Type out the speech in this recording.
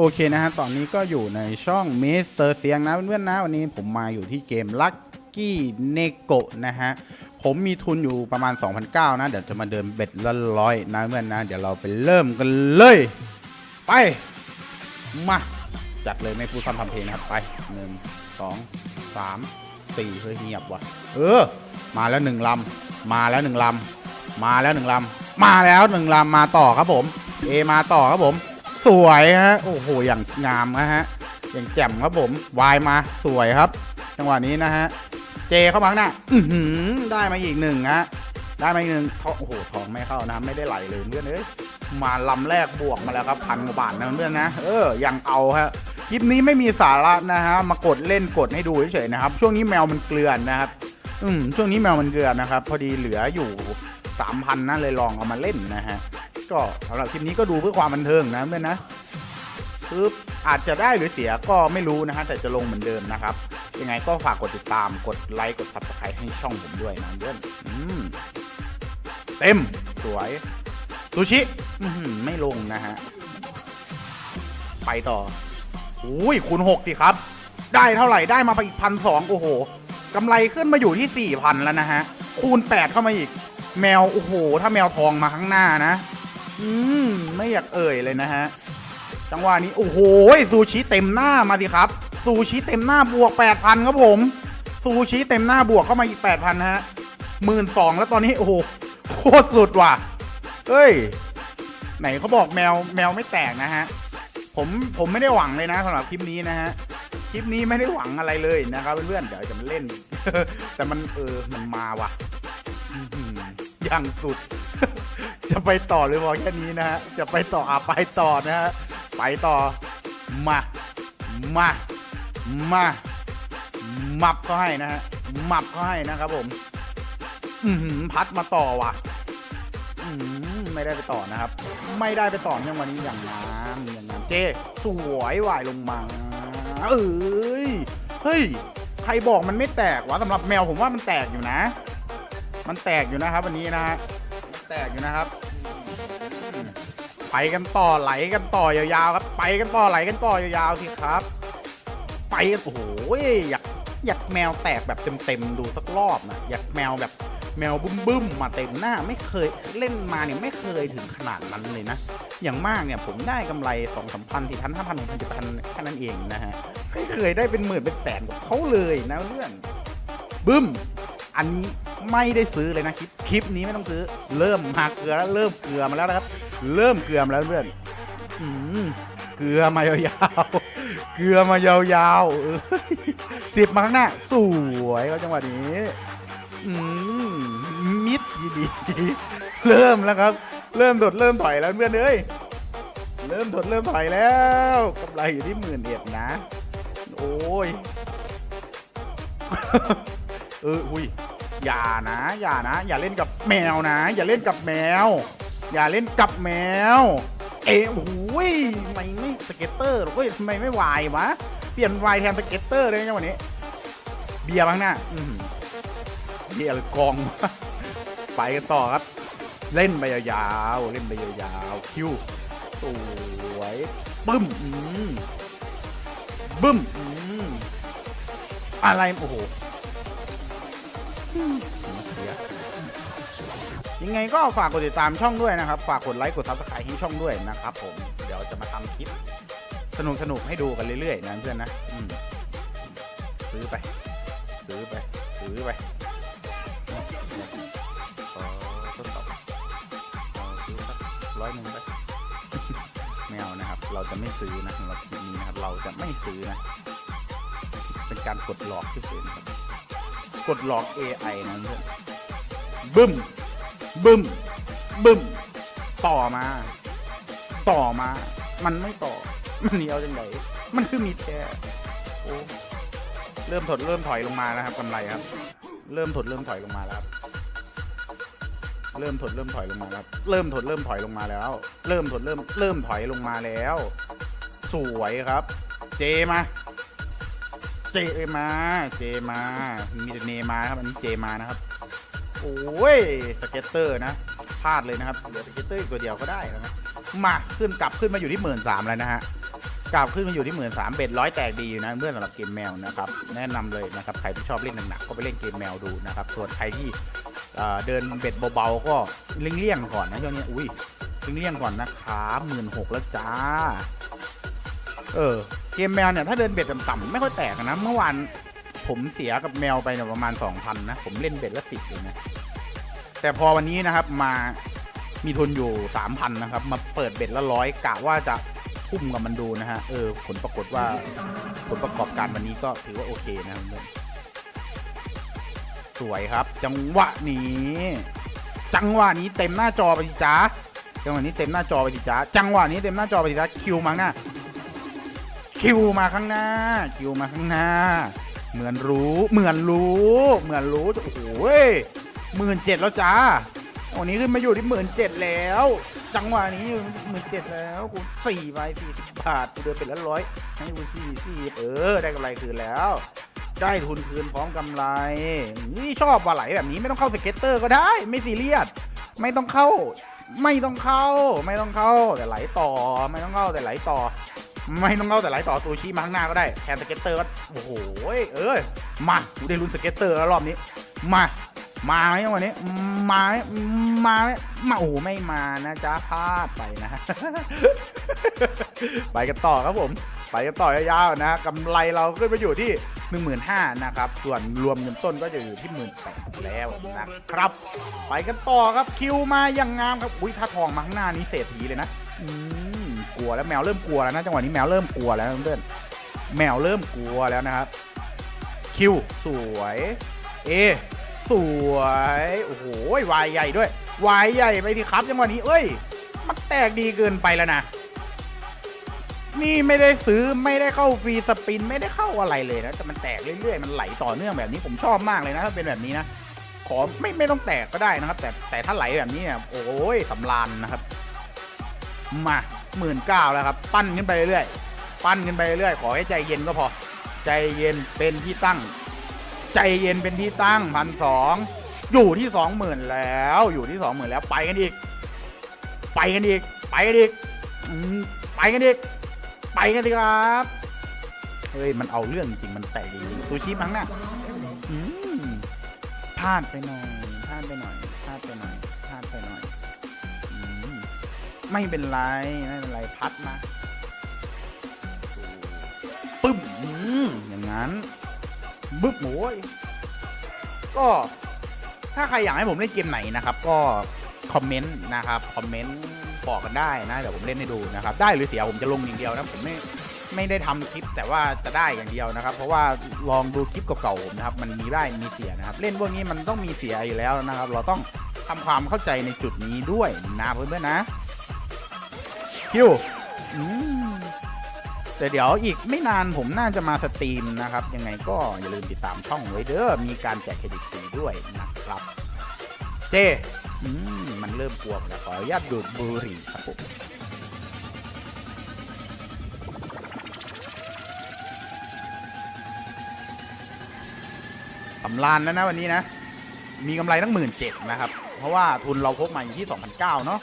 โอเคนะฮะ ตอนนี้ก็อยู่ในช่องมิสเตอร์เสียงนะเพื่อนๆนะ วันนี้ผมมาอยู่ที่เกมลั c กี้เนโกะนะฮะ ผมมีทุนอยู่ประมาณ 2,009นะ เดี๋ยวจะมาเดินเบ็ดละร้อยนะเพื่อนนะ เดี๋ยวเราไปเริ่มกันเลย ไป มาจัดเลยไม่พูดคำทำเพลงนะครับ ไปหนึ่งสองสามสี่เฮ้ยเงียบว่ะ เออ มาแล้วหนึ่งลำมาแล้วหนึ่งลำมาแล้วหนึ่งลำมาแล้วหนึ่งลำมาต่อครับผม เอมาต่อครับผม สวยฮะ โอ้โห อย่างงามนะฮะ อย่างแจ่มครับผม วายมา สวยครับ จังหวะนี้นะฮะ เจเข้ามาหน้าอือหือได้มาอีกหนึ่งฮะ ได้มาอีกหนึ่งทองโอ้โห ทองไม่เข้านะ ไม่ได้ไหลเลยเพื่อนเอ้ย มาลำแรกบวกมาแล้วครับพันกว่าบาทนะเพื่อนนะ เออ ยังเอาฮะ คลิปนี้ไม่มีสาระนะฮะ มากดเล่นกดให้ดูเฉยๆนะครับ ช่วงนี้แมวมันเกลือนนะครับ อืม ช่วงนี้แมวมันเกลือนนะครับ พอดีเหลืออยู่สามพันนะเลยลองเอามาเล่นนะฮะ ก็สำหรับคลิปนี้ก็ดูเพื่อความบันเทิงนะเพื่อนนะปึ๊บอาจจะได้หรือเสียก็ไม่รู้นะฮะแต่จะลงเหมือนเดิมนะครับ ยังไงก็ฝากกดติดตามกดไลค์กด subscribe ให้ช่องผมด้วยนะเพื่อนอืมเต็มสวยซูชิไม่ลงนะฮะ ไปต่ออุ้ยคูณหกสิครับ ได้เท่าไหร่ได้มาไปอีกพันสองโอ้โหกำไรขึ้นมาอยู่ที่สี่พันแล้วนะฮะ คูณแปดเข้ามาอีก แมว โอ้โห ถ้าแมวทองมาข้างหน้านะ อืมไม่อยากเอ่ยเลยนะฮะจังหวะนี้โอ้โหซูชิเต็มหน้ามาสิครับซูชิเต็มหน้าบวก 8,000ครับผมซูชิเต็มหน้าบวกเข้ามาอีก 8,000ฮะหมื่นสองแล้วตอนนี้โอ้โหโคตรสุดว่ะเฮ้ย ไหนเขาบอกแมวแมวไม่แตกนะฮะผมผมไม่ได้หวังเลยนะสำหรับคลิปนี้นะฮะคลิปนี้ไม่ได้หวังอะไรเลยนะครับเพื่อนๆเดี๋ยวจะมาเล่น แต่มันเออมันมาว่ะอย่างสุด จะไปต่อหรือพอแค่นี้นะฮะ จะไปต่ออะไปต่อนะฮะ ไปต่อ มา มา มามับเขาให้นะฮะ มับเขาให้นะครับผม อือหือพัดมาต่อว่ะ อืมไม่ได้ไปต่อนะครับ ไม่ได้ไปต่อเนื่องวันนี้อย่างน้ำอย่างน้ำเจสวยว่ายลงมา เอ้ย เฮ้ย ใครบอกมันไม่แตกวะสำหรับแมวผมว่ามันแตกอยู่นะ มันแตกอยู่นะครับ วันนี้นะฮะแตกอยู่นะครับ ไปกันต่อไหลกันต่อยาวๆครับ ไปกันต่อไหลกันต่อยาวๆสิครับ ไปกันโอ้โหอยากอยากแมวแตกแบบเต็มๆดูสักรอบนะอยากแมวแบบแมวบึ้มมๆมาเต็มหน้าไม่เคยเล่นมาเนี่ยไม่เคยถึงขนาดนั้นเลยนะ อย่างมากเนี่ยผมได้กำไรสองสามพันสี่พันห้าพันหกพันเจ็ดพันแค่นั้นเองนะฮะไม่เคยได้เป็นหมื่นเป็นแสนกับเขาเลยนะเพื่อนบึ้ม อันนี้ไม่ได้ซื้อเลยนะคลิปคลิปนี้ไม่ต้องซื้อ เริ่มมาเกลือแล้วเริ่มเกลือมาแล้วนะครับ เริ่มเกลือมแล้วเพื่อนอืมเกลือมายาวๆ เกลือมายาวๆสิบมาข้างหน้า สวยก็จังหวะนี้มมิดทีดี เริ่มแล้วครับ เริ่มถดเริ่มถอยแล้วเพื่อนเอ้ย เริ่มถดเริ่มถอยแล้วกำไรอยู่ที่หมื่นเอ็ดนะ โอ้ย เออ อุ้ย อย่านะ อย่านะ อย่าเล่นกับแมวนะ อย่าเล่นกับแมว อย่าเล่นกับแมว เอ้โอ้ยทำไมไม่สเก็ตเตอร์หรอเว้ยทำไมไม่วายวะ เปลี่ยนวายแทนสเก็ตเตอร์เลยนะวันนี้ เบียร์บ้างหน้าเบียร์หรือกอง ไปกันต่อครับ เล่นไปยาวๆ เล่นไปยาวๆ คิวสวยบึ้มอืมบึ้มอืมอะไร โอ้โห ยังไงก็ฝากกดติดตามช่องด้วยนะครับ ฝากกดไลค์กดซับสไครต์ให้ช่องด้วยนะครับผมเดี๋ยวจะมาทำคลิป สนุกสนุกๆให้ดูกันเรื่อยๆนะเพื่อนนะอืซื้อไป ซื้อไป ซื้อไปขอทดสอบขอซื้อสักร้อยหนึ่งไปไม่เอานะครับ เราจะไม่ซื้อนะสำหรับคลิปนี้นะครับเราจะไม่ซื้อนะ เป็นการกดหลอกเฉยๆนะครับกดหลอก AI นะเพื่อนบึ้ม บึ้ม บึ้ม ต่อมา ต่อมา มันไม่ต่อ มันเหนียวจังไงมันคือมีแท้โอ้เริ่มถดเริ่มถอยลงมาแล้วครับกำไรครับ เริ่มถดเริ่มถอยลงมาแล้วครับเริ่มถดเริ่มถอยลงมาแล้วเริ่มถดเริ่มถอยลงมาแล้ว เริ่มถดเริ่มเริ่มถอยลงมาแล้ว สวยครับ เจมา เจมา เจมา มีแต่เนมาครับอันนี้เจมานะครับ โอ้ยสเก็ตเตอร์นะพลาดเลยนะครับเหลือสเก็ตเตอร์อีกตัวเดียวก็ได้นะมาขึ้นกลับขึ้นมาอยู่ที่หมื่นสามแล้วนะฮะกราบขึ้นมาอยู่ที่หมื่นสามเบ็ดร้อยแตกดีอยู่นะเพื่อนสำหรับเกมแมวนะครับแนะนำเลยนะครับใครที่ชอบเล่นหนักๆก็ไปเล่นเกมแมวดูนะครับส่วนใครที่เเดินเบ็ดเบาๆก็เลี่ยงๆก่อนนะช่วงนี้อุ้ยเลี่ยงๆก่อนนะครับหมื่นหกแล้วจ้าเออเกมแมวเนี่ยถ้าเดินเบ็ดต่ำๆไม่ค่อยแตกนะเมื่อวาน ผมเสียกับแมวไปเนี่ยประมาณ 2,000 นะ ผมเล่นเบ็ดละสิบเลยนะ แต่พอวันนี้นะครับมามีทุนอยู่ 3,000 นะครับ มาเปิดเบ็ดละร้อยกะว่าจะทุ่มกับมันดูนะฮะ เออ ผลปรากฏว่าผลประกอบการวันนี้ก็ถือว่าโอเคนะครับสวยครับ จังหวะนี้ จังหวะนี้เต็มหน้าจอไปสิจ้าจังหวะนี้เต็มหน้าจอไปสิจ้าจังหวะนี้เต็มหน้าจอไปสิจ้าคิวมาหน้าคิวมาข้างหน้า คิวมาข้างหน้า เหมือนรู้ เหมือนรู้ เหมือนรู้ โอ้โหหมื่นเจ็ดแล้วจ้าวันนี้ขึ้นมาอยู่ที่หมื่นเจ็ดแล้ว จังหวะนี้หมื่นเจ็ดแล้วกูสี่ใบสี่สิบบาทกูเดินเป็นละร้อยให้กูสี่สี่เออ ได้กำไรคืนแล้ว ได้ทุนคืนพร้อมกำไร นี่ชอบว่าไหลแบบนี้ไม่ต้องเข้าสเก็ตเตอร์ก็ได้ ไม่ซีเรียส ไม่ต้องเข้า ไม่ต้องเข้า ไม่ต้องเข้าแต่ไหลต่อ ไม่ต้องเข้าแต่ไหลต่อ ไม่ต้องเข้าแต่ไหลต่อซูชิมาข้างหน้าก็ได้แทนสเก็ตเตอร์ก็โอ้โหเออมากูได้ลุ้นสเก็ตเตอร์แล้วรอบนี้ มา มาไหมวันนี้ มาไหมมาไหมมาโอ้ไม่มานะจ๊ะพลาดไปนะไปกันต่อครับผม ไปกันต่อยาวๆนะกำไรเราขึ้นไปอยู่ที่ 15,000นะครับ ส่วนรวมเงินต้นก็จะอยู่ที่18,000แล้วนะครับ ไปกันต่อครับคิวมาอย่างงามครับอุ้ยถ้าทองมาข้างหน้านี้เศรษฐีเลยนะอื กลัวแล้วแมวเริ่มกลัวแล้วนะจังหวะนี้แมวเริ่มกลัวแล้วเพื่อนแมวเริ่มกลัวแล้วนะครับคิวสวยเอสวยโอ้โหวายใหญ่ด้วยวายใหญ่ไปที่ครับจังหวะนี้เอ้ย มันแตกดีเกินไปแล้วนะนี่ไม่ได้ซื้อไม่ได้เข้าฟรีสปินไม่ได้เข้าอะไรเลยนะแต่มันแตกเรื่อยๆมันไหลต่อเนื่องแบบนี้ผมชอบมากเลยนะถ้าเป็นแบบนี้นะขอไม่ไม่ต้องแตกก็ได้นะครับ แต่แต่ถ้าไหลแบบนี้เนี่ยโอ้ยสำรานนะครับ มา หมื่นเก้าแล้วครับ ปั้นขึ้นไปเรื่อยๆปั้นขึ้นไปเรื่อยๆขอให้ใจเย็นก็พอ ใจเย็นเป็นที่ตั้ง ใจเย็นเป็นที่ตั้งพันสองอยู่ที่สองหมื่นแล้วอยู่ที่สองหมื่นแล้วไปกันอีก ไปกันอีก ไปกันอีกไปกันอีกไปกันสิครับเฮ้ยมันเอาเรื่องจริงมันแตกจริงๆซูชิมั้งน่ะพลาดไปหน่อยพลาดไปหน่อยพลาดไปหน่อยพลาดไปหน่อย ไม่เป็นไร ไม่เป็นไร พัดมาปึ้มอืมอย่างนั้นบึ๊บโอ้ยก็ถ้าใครอยากให้ผมเล่นเกมไหนนะครับ ก็คอมเมนต์นะครับคอมเมนต์บอกกันได้นะเดี๋ยวผมเล่นให้ดูนะครับ ได้หรือเสียผมจะลงอย่างเดียวนะผมไม่ไม่ได้ทำคลิปแต่ว่าจะได้อย่างเดียวนะครับ เพราะว่าลองดูคลิปเก่าๆผมนะครับ มันมีได้มีเสียนะครับ เล่นพวกนี้มันต้องมีเสียอยู่แล้วนะครับ เราต้องทำความเข้าใจในจุดนี้ด้วยนะเพื่อนๆนะ คิวอืมแต่เดี๋ยวอีกไม่นานผมน่าจะมาสตรีมนะครับ ยังไงก็อย่าลืมติดตามช่องไว้เด้อมีการแจกเครดิตฟรีด้วยนะครับ เจมมันเริ่มกวหมแล้วขออนุญาตดูดบุหรี่ครับผมสำรานแล้วนะวันนี้นะ มีกำไรตั้งหมื่นเจ็ดนะครับ เพราะว่าทุนเราพกมาอยู่ที่2,009เนาะ